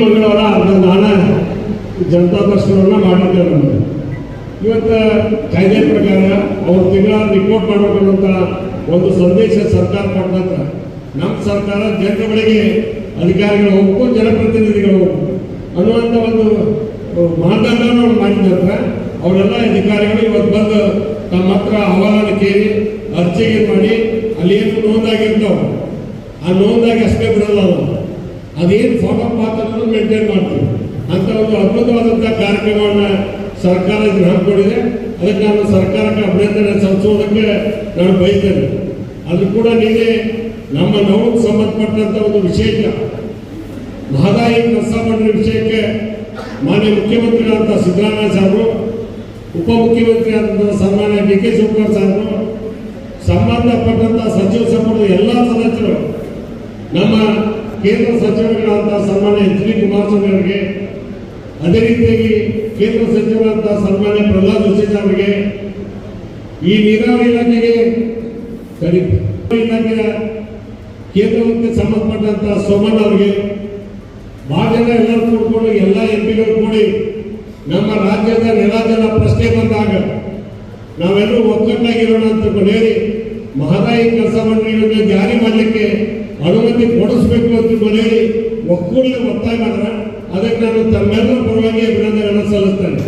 ಅರ್ಧ ನಾನ ಜನತಾ ದರ್ಶನವನ್ನ ಮಾಡಿದ್ದೇವೆ ನಾನು ಇವತ್ತು ಕಾಯ್ದೆ ಪ್ರಕಾರ ಅವ್ರು ತಿಂಗಳ ರಿಪೋರ್ಟ್ ಮಾಡಬೇಕನ್ನೋಂಥ ಒಂದು ಸಂದೇಶ ಸರ್ಕಾರ ಕೊಟ್ಟಂತ ನಮ್ಮ ಸರ್ಕಾರ ಜನರ ಅಧಿಕಾರಿಗಳು ಹೋಗ್ಬೇಕು ಜನಪ್ರತಿನಿಧಿಗಳು ಅನ್ನುವಂಥ ಒಂದು ಮಾನದಂಡವನ್ನು ಅವ್ರು ಮಾಡಿದ ನಂತರ ಅವರೆಲ್ಲ ಅಧಿಕಾರಿಗಳು ಇವತ್ತು ಬಂದು ತಮ್ಮ ಹತ್ರ ಅಹವಾಲನ್ನು ಕೇಳಿ ಅರ್ಜಿಗೆ ಮಾಡಿ ಅಲ್ಲಿ ಏನು ನೋಂದಾಗಿರ್ತಾವೆ. ಆ ನೋಂದಾಗಿ ಅಷ್ಟೇ ಬಿಡಲ್ಲ ನಾವು ಅದೇನು ಫಾಲೋ ಅಪ್ ಅನ್ನೋದು ಮೇಂಟೈನ್ ಮಾಡ್ತೀವಿ. ಅಂತ ಒಂದು ಅದ್ಭುತವಾದಂಥ ಕಾರ್ಯಕ್ರಮವನ್ನ ಸರ್ಕಾರ ಇದನ್ನು ಹಾಕೊಂಡಿದೆ ಅದಕ್ಕೆ ನಾನು ಸರ್ಕಾರಕ್ಕೆ ಅಭಿನಂದನೆ ಸಲ್ಲಿಸುವುದಕ್ಕೆ ನಾನು ಬಯಸ್ತೇನೆ. ಅದು ಕೂಡ ನಿನ್ನೆ ನಮ್ಮ ನೋವುಗೆ ಸಂಬಂಧಪಟ್ಟಂತ ಒಂದು ವಿಶೇಷ ಮಹದಾಯಿ ಕೆಲಸ ಮಾಡಿದ ವಿಷಯಕ್ಕೆ ಮಾನ್ಯ ಮುಖ್ಯಮಂತ್ರಿಗಳಾದಂಥ ಸಿದ್ದರಾಮಯ್ಯ ಸಾಹೇಬರು, ಉಪಮುಖ್ಯಮಂತ್ರಿ ಆದಂಥ ಸನ್ಮಾನ್ಯ ಡಿ ಕೆ ಶಿವಕುಮಾರ್ ಸಾಹೇಬರು ಸಂಬಂಧಪಟ್ಟಂತ ಸಚಿವ ಸಂಪುಟದ ಎಲ್ಲ ಸದಸ್ಯರು, ನಮ್ಮ ಕೇಂದ್ರ ಸಚಿವರುಗಳಾದ ಸನ್ಮಾನ್ಯ ಎಚ್ ಡಿ ಕುಮಾರಸ್ವಾಮಿ ಅವರಿಗೆ, ಅದೇ ರೀತಿಯಾಗಿ ಕೇಂದ್ರ ಸಚಿವರಾದ ಸನ್ಮಾನ್ಯ ಪ್ರಹ್ಲಾದ್ ಜೋಶಿ ಅವರಿಗೆ ಈ ನೀರಾವರಿ ಇಲಾಖೆಗೆ ಇಲಾಖೆಯ ಕೇಂದ್ರಕ್ಕೆ ಸಂಬಂಧಪಟ್ಟಂತ ಸೋಮಣ್ಣ ಅವರಿಗೆ ಬಹಳ ಜನ ಎಲ್ಲರೂ ಕೂಡ್ಕೊಂಡು ಎಲ್ಲ ಎಂ ಪಿಗಳು ಕೂಡಿ ನಮ್ಮ ರಾಜ್ಯದ ನೆಲಜಲ ಪ್ರಶ್ನೆ ಬಂದಾಗ ನಾವೆಲ್ಲರೂ ಒಗ್ಗಟ್ಟಾಗಿರೋಣ ಅಂತ ಹೇಳಿ ಮಹದಾಯಿ ಕೆಲಸ ಮಂಡಳಿಗಳನ್ನ ಜಾರಿ ಮಾಡಲಿಕ್ಕೆ ಅನುಮತಿ ಕೊಡಿಸ್ಬೇಕು ಅಂತ ಮನೆಯಲ್ಲಿ ಒಕ್ಕೂಡಿನ ಒತ್ತಾಯ ಮಾಡಿದ್ರೆ ಅದಕ್ಕೆ ನಾನು ತಮ್ಮೆಲ್ಲರ ಪರವಾಗಿ ಅಭಿನಂದನೆಗಳನ್ನು ಸಲ್ಲಿಸ್ತೇನೆ.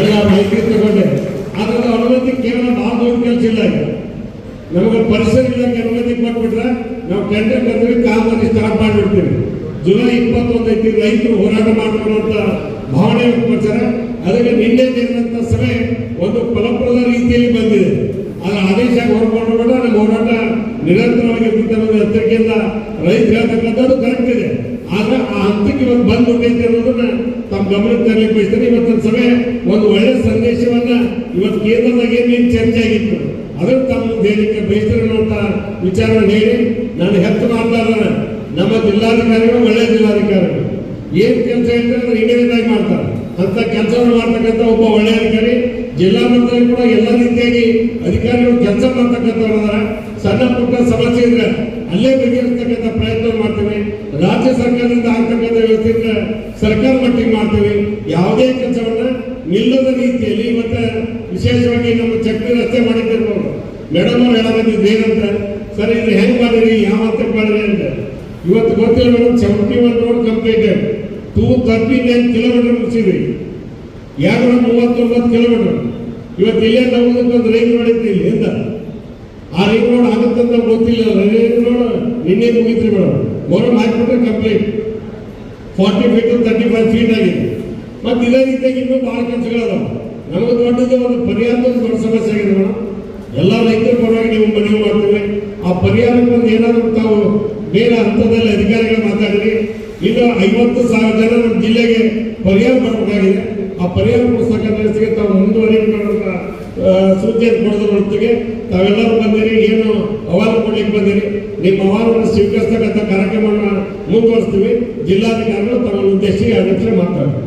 ಎಲ್ಲ ಮಾಹಿತಿ ತಗೊಂಡೆ. ಆದ್ರೆ ಅನುಮತಿ ಕೇವಲ ನಾವು ದೊಡ್ಡ ಕೆಲಸ ಇಲ್ಲ ನಮಗೆ ಪರಿಸರ ಇಲಾಖೆ ಅನುಮತಿ ಕೊಟ್ಬಿಟ್ರೆ ನಾವು ಟೆಂಡರ್ ಬಂದ್ರೆ ಕಾಮಗಾರಿ ಸ್ಟಾರ್ಟ್ ಮಾಡಿಬಿಡ್ತೀವಿ. ಜುಲೈ ಇಪ್ಪತ್ತೊಂದೈತಿ ರೈತರು ಹೋರಾಟ ಅಂತ ಭಾವನೆ ಉಪಚಾರ ಅದಕ್ಕೆ ನಿನ್ನೆ ನಡೆದಂತ ಸಭೆ ಒಂದು ಫಲಪ್ರದ ರೀತಿಯಲ್ಲಿ ಬಂದಿದೆ. ಅದರ ಆದೇಶ ಹೊರಕೊಂಡು ನಿರಂತರವಾಗಿ ಅನ್ನೋದು ಎಚ್ಚರಿಕೆಯಿಂದ ರೈತರು ಹೇಳ್ತಕ್ಕಂಥದ್ದು ಕರೆಕ್ಟ್ ಇದೆ. ಆದ್ರೆ ಆ ಹಂತಕ್ಕೆ ಇವತ್ತು ಬಂದ್ಬಿಟ್ಟೈತೆ ಅನ್ನೋದನ್ನ ತಮ್ಮ ಗಮನಕ್ಕೆ ತರಲಿಕ್ಕೆ ಬಯಸ್ತಾರೆ. ಇವತ್ತಿನ ಸಭೆ ಒಂದು ಒಳ್ಳೆ ಸಂದೇಶವನ್ನ ಇವತ್ತು ಕೇಂದ್ರದಾಗ ಏನೇನು ಚರ್ಚೆ ಆಗಿತ್ತು ಅದನ್ನು ತಮ್ಮ ದೇಹಕ್ಕೆ ಬಯಸ್ತಾರೆ ಅನ್ನುವಂತ ವಿಚಾರವನ್ನು ಹೇಳಿ ನಾನು ಹೆಚ್ಚು ಮಾತಾಡೋಣ ನಮ್ಮ ಜಿಲ್ಲಾಧಿಕಾರಿಗಳು ಒಳ್ಳೆ ಜಿಲ್ಲಾಧಿಕಾರಿಗಳು. ಏನ್ ಕೆಲಸ ಹೇಳ್ತಾರೆ ಇಂಡಿಯನ್ ಆಗಿ ಮಾಡ್ತಾರೆ. ಅಂತ ಕೆಲಸವನ್ನು ಮಾಡ್ತಕ್ಕಂಥ ಒಬ್ಬ ಒಳ್ಳೆ ಅಧಿಕಾರಿ, ಜಿಲ್ಲಾ ಮಟ್ಟದಲ್ಲಿ ಕೂಡ ಎಲ್ಲ ರೀತಿಯಾಗಿ ಅಧಿಕಾರಿಗಳು ಕೆಲಸ ಮಾಡ್ತಕ್ಕಂಥವ್ರು ಸಣ್ಣ ಪುಟ್ಟ ಸಮಸ್ಯೆ ಇದ್ರೆ ಅಲ್ಲೇ ಬಗೆಹರಿಸ್ತಕ್ಕಂಥ ಪ್ರಯತ್ನ ಮಾಡ್ತೀವಿ. ರಾಜ್ಯ ಸರ್ಕಾರದಿಂದ ಆಗ್ತಕ್ಕಂಥ ವ್ಯವಸ್ಥೆಯಿಂದ ಸರ್ಕಾರ ಮಟ್ಟಿಗೆ ಮಾಡ್ತೀವಿ. ಯಾವುದೇ ಕೆಲಸವನ್ನ ನಿಲ್ಲದ ರೀತಿಯಲ್ಲಿ ಮತ್ತೆ ವಿಶೇಷವಾಗಿ ನಮ್ಮ ಚಕ್ರಿ ರಸ್ತೆ ಮಾಡಿದ್ದಿರ್ಬೋದು ಮೇಡಮ್ ಅವ್ರು ಹೇಳೋದಿದ್ದು ಏನಂತ ಸರ್ ಇದು ಹೆಂಗ್ ಮಾಡಿರಿ? ಯಾವ ಹಂತಕ್ಕೆ ಮಾಡಿರಿ? ಅಂತ ಇವತ್ತು ಗೊತ್ತಿಲ್ಲ madam seventy one road complete two thirty nine kilometer ಮುಗಿಸಿದ್ರಿ ಎರಡು ಮೂವತ್ತೊಂಬತ್ತು ಕಿಲೋಮೀಟರ್ ಇವತ್ತು ಇಲ್ಲೇ ನಮ್ಮದಕ್ಕೊಂದು ರೈಲ್ ಮಾಡಿದ್ರಿ ಇಲ್ಲಿಂದ ಇಲ್ಲಿ ಆ ರೈಲ್ ಆಗುತ್ತಂತ ಗೊತ್ತಿಲ್ಲ. ನಿನ್ನೆ ಮುಗಿತ್ರಿ ಮೇಡಮ್ ಮೊದಲು ಹಾಕ್ಬಿಟ್ರೆ complete forty feet thirty five feet ಆಗಿದೆ. ಮತ್ತೆ ಇದೇ ರೀತಿಯಾಗಿ ಇನ್ನೂ ಭಾಳ ಕೆಲಸಗಳದಾವ. ನಮಗೆ ದೊಡ್ಡದು ಒಂದು ಪರಿಹಾರದ ಒಂದು ದೊಡ್ಡ ಸಮಸ್ಯೆ ಆಗಿದೆ ಮೇಡಮ್ ಎಲ್ಲ ರೈತರ ಪರವಾಗಿ ನೀವು ಮನವಿ ಮಾಡ್ತೀವಿ. ಆ ಪರಿಹಾರಕ್ಕೆ ಒಂದು ಏನಾದರೂ ತಾವು ಬೇರೆ ಹಂತದಲ್ಲಿ ಅಧಿಕಾರಿಗಳು ಮಾತಾಡಿರಿ. ಇನ್ನು ಐವತ್ತು ಸಾವಿರ ಜನ ನಮ್ಮ ಜಿಲ್ಲೆಗೆ ಪರಿಹಾರ ಮಾಡಬೇಕಾಗಿದೆ ಆ ಪರಿಹಾರ ಪುಸ್ತಕ ತಾವು ಮುಂದುವರಿಯಬೇಕಂತ ಸೂಚನೆ ಕೊಡೋದ್ರ ಹೊರತಿಗೆ ತಾವೆಲ್ಲರೂ ಬಂದಿರಿ, ಏನು ಅವಾರ್ಡ್ ಕೊಡ್ಲಿಕ್ಕೆ ಬಂದಿರಿ. ನಿಮ್ಮ ಅವಾರ್ಡ್ ಸ್ವೀಕರಿಸ್ತಕ್ಕಂಥ ಕಾರ್ಯಕ್ರಮವನ್ನು ಮುಂದುವರಿಸ್ತೀವಿ. ಜಿಲ್ಲಾಧಿಕಾರಿಗಳು ತಮ್ಮ ಉದ್ದೇಶಿಸಿ ಅಧ್ಯಕ್ಷರು ಮಾತಾಡ್ತಾರೆ.